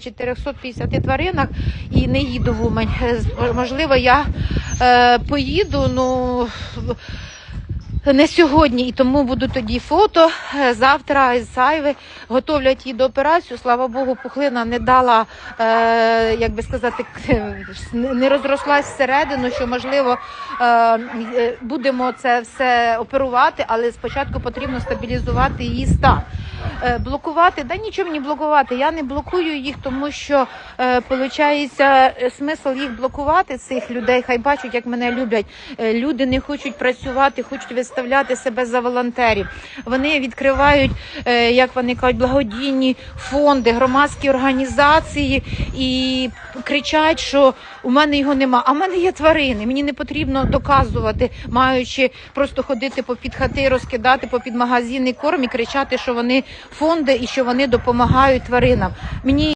450 тваринах і не їду в Умань. Е, Можливо, я е, поїду, ну не сьогодні, і тому буду тоді фото. Е, Завтра із Сайви готовлять її до операції. Слава Богу, пухлина не дала, е, як би сказати, не розрослась всередину, що можливо е, е, будемо це все оперувати, але спочатку потрібно стабілізувати її стан. Е, Блокувати, да нічого мені блокувати. Я не блокую їх, тому що е, получається е, смисл їх блокувати цих людей. Хай бачать, як мене люблять. Е, Люди не хочуть працювати, хочуть виставляти себе за волонтерів. Вони відкривають, е, як вони кажуть, благодійні фонди, громадські організації і кричать, що у мене його нема. А в мене є тварини. Мені не потрібно доказувати, маючи просто ходити по під хати, розкидати по під магазини корм і кричати, що вони фонди і що вони допомагають тваринам. Мені